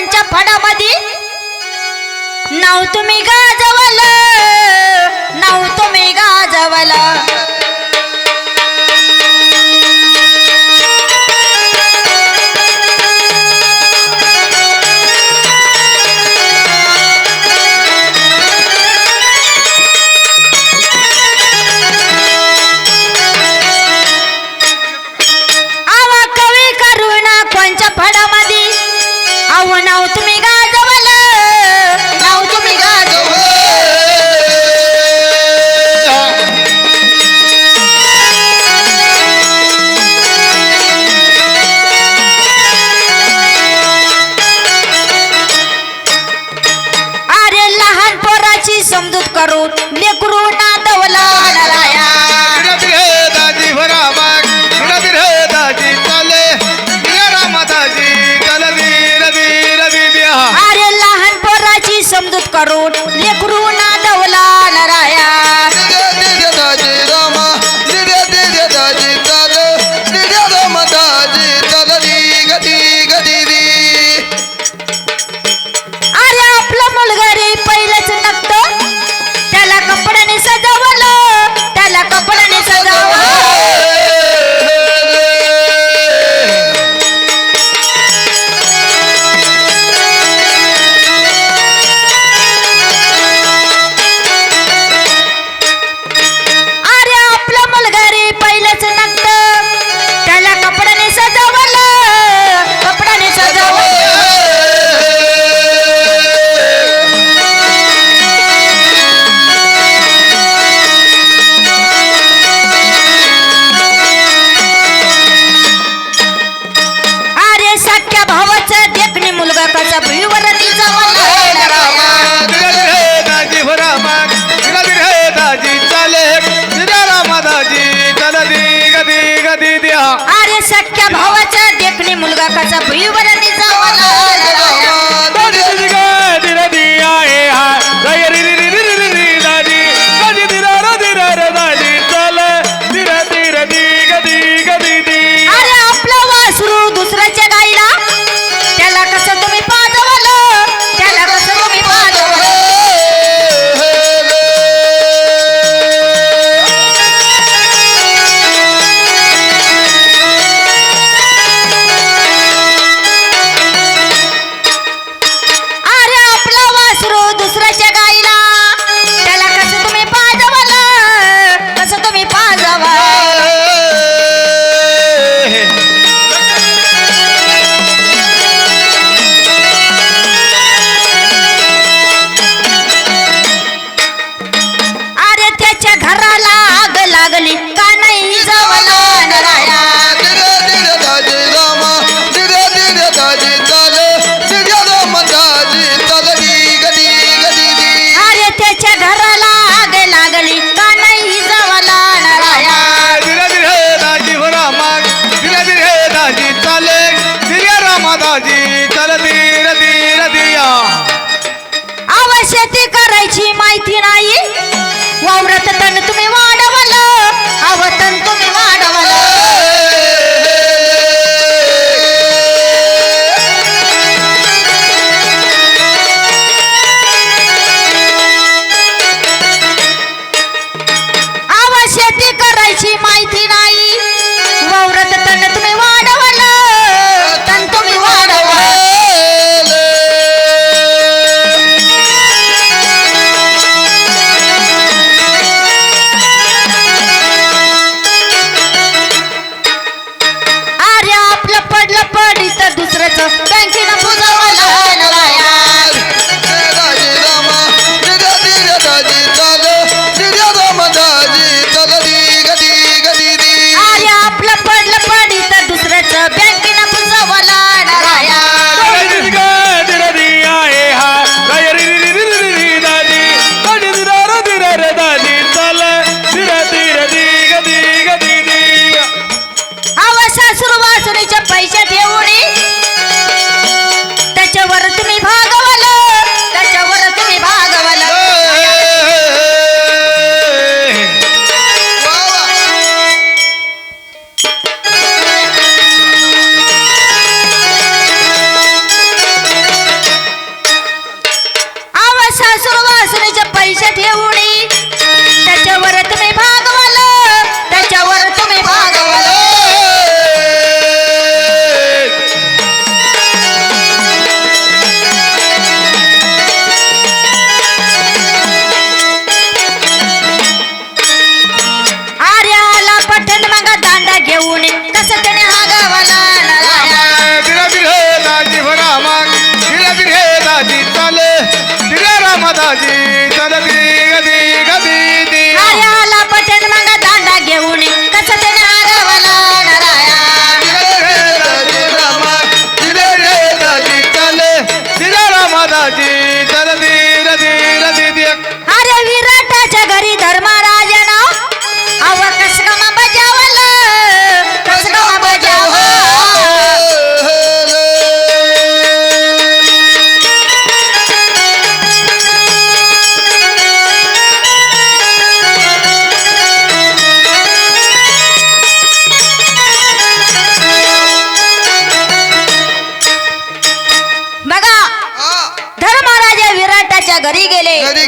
त्यांच्या फडामध्ये. नाव तुम्ही गाजवलं नाव तुम्ही गाजवलं. Farruch. 不愉快。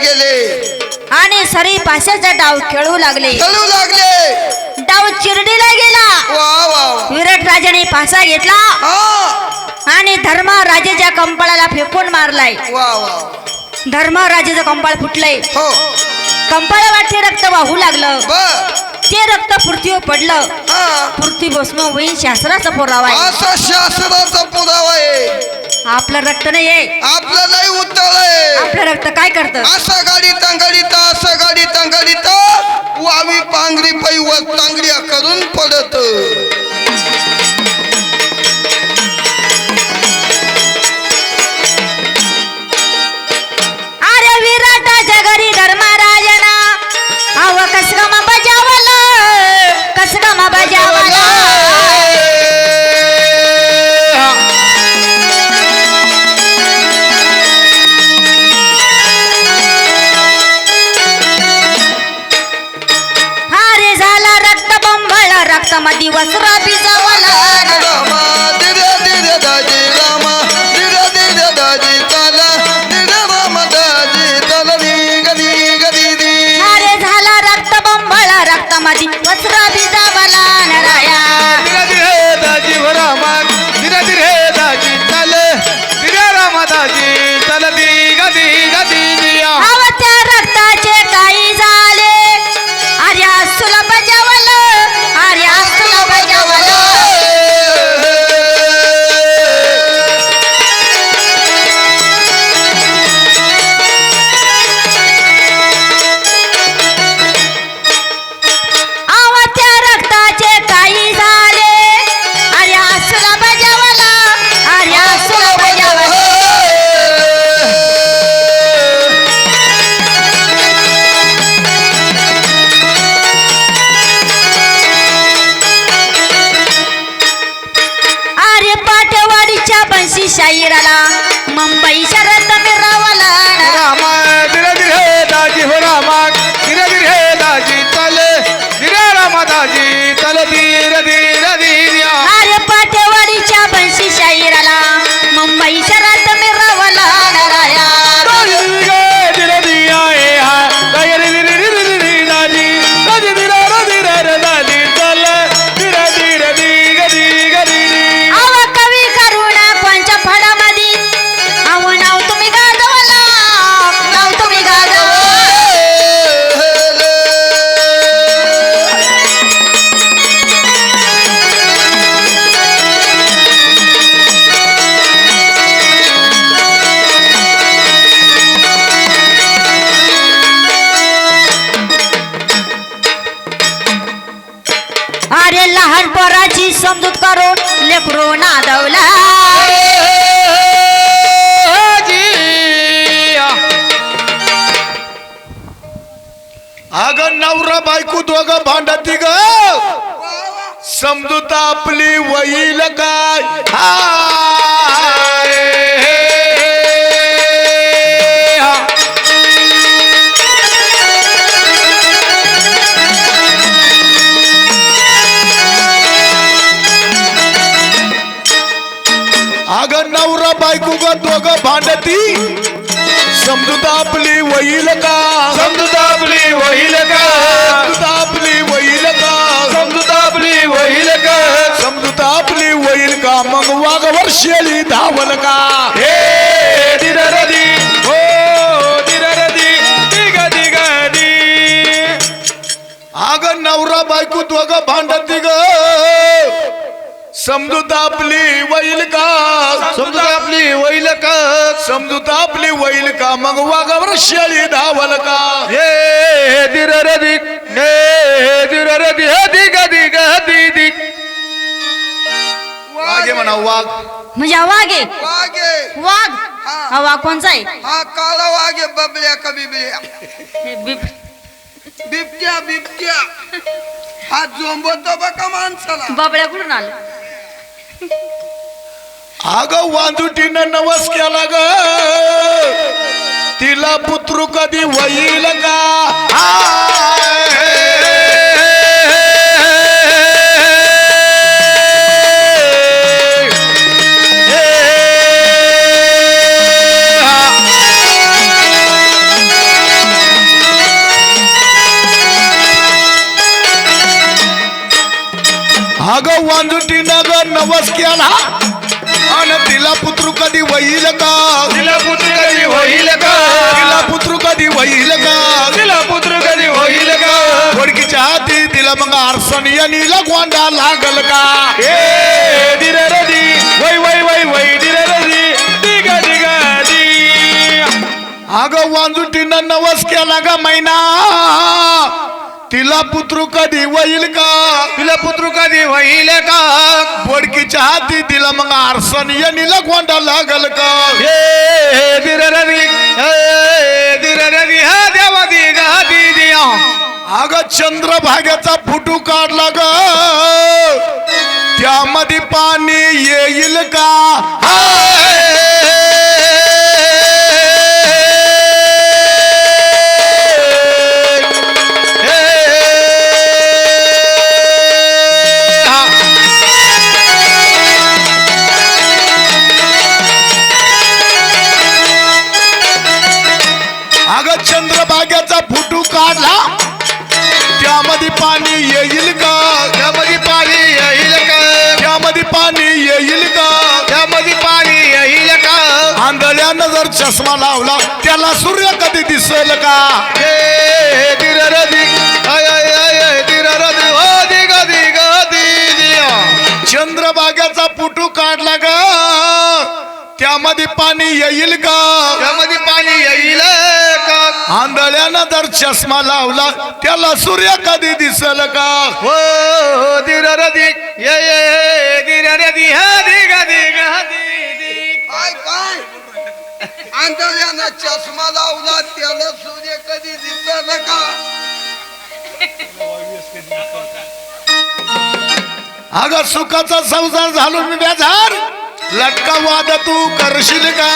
गेले. आणि सरी पाशाचा डाव खेळू लागले. खेळू लागले. डाव चिरडीला गेला. वा वा विराट राजाने पासा घेतला. हा. आणि धर्मा राजेच्या कंपाळाला फेकून मारलाय. वा वा. धर्मा राजेचं कंपाळ फुटलंय. हो. कंपाळावरती रक्त वाहू लागलं. बर. ते रक्त पृथ्वीवर पडलं हा. पृथ्वी भस्म होईन शास्त्राचा पुरावा आहे. असा शास्त्राचा पुरावा आहे. आपलं रक्त नाही आहे आपलं लय रक्त काय करतं? असं गाडी तांगडीत असं गाडी तांगडीत वावी पांगरी पै तांगड्या करून पडत. अरे विराटाच्या घरी धर्मराजना अव कसगमा बजावलं कसगमा बजावलं. ग भांडती ग. समजूत आपली वईल काय? हाय. अग नवरा बायको ग दोघ भांडती. समजूत आपली वईल का? समजूत आपली वईल का? समजूत आपली वईल का? समजूत आपली वईल का? समजूत आपली वईल का? मग वाघवर शेळी धावल का? हे दिररदी हो दिररदी दिग दिग दी अग नवरा बायको दोघ भांडती समजूत आपली वैल का? समजूत आपली वैल का? समजूत आपली वैल का? मग वाघावर शेळी धावल का? हे दिर रदी हे दिर रदी हे दिग दिग दी वाघे म्हणा वाघ. म्हणजे हा वाघ आहे. वागे वाघ. हा. हा वाघ कोणचा आहे? हा काळा वागे बबल्या का बिबल्या? हे बिब- बिबट्या बिबट्या. हा जोंबतो बघा माणसाला. बाबड्या कुठून आलं? अग वांदुटीनं नवस केला ग तिला पुत्रू कधी वईल का अग वांदुटीनं नवस केला. आणि तिला पुत्र कधी होईल का? तिला पुत्र कधी होईल का? तिला पुत्र कधी होईल का? तिला पुत्र कधी होईल का? वडकीच्या हाती तिला मग आरसन यनीला गोंडा लागल का? ए दिरे रदी वै वै वै वै दिरे रदी दिगा दिगा दी. अगं वांजुटीनं नवस केला का मैना. तिला पुत्र कधी होईल का? तिला पुत्र कधी होईल का? वडकीच्या हाती तिला मग आरसन. यनीला गोंडा लागल का? ए दिरे रदी ए दिरे रदी हा देवा दी दिया. अगं फुटू काढला ग. त्यामध्ये पाणी येईल का? चष्मा लावला. त्याला सूर्य कधी दिसेल का? हो चंद्रभागेचा फुटू काढला ग. त्यामध्ये पाणी येईल का? त्यामध्ये पाणी येईल का? आंधळ्यानं जर चष्मा लावला त्याला सूर्य कधी दिसेल का? हो दिरे आंधळ्यानं चष्मा लावला त्याला सूर्य कधी दिसत का अगं सुखाचा संसार झालो मी बेजार. लटका वाद तू करशील का?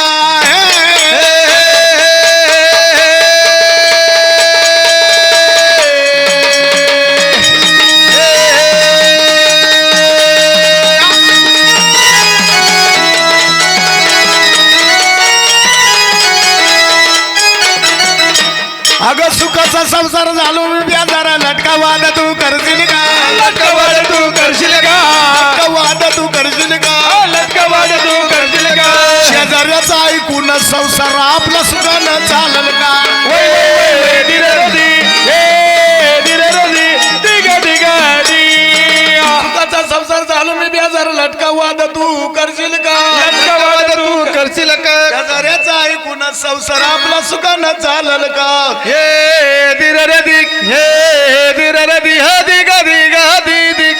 संसार आपला सुखानं चालल का? हे दिरे रदी हे दिरे हा दिगा दिगा दी दी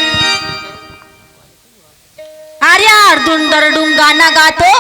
अरे अर्धुंदर डुंगाना गातो.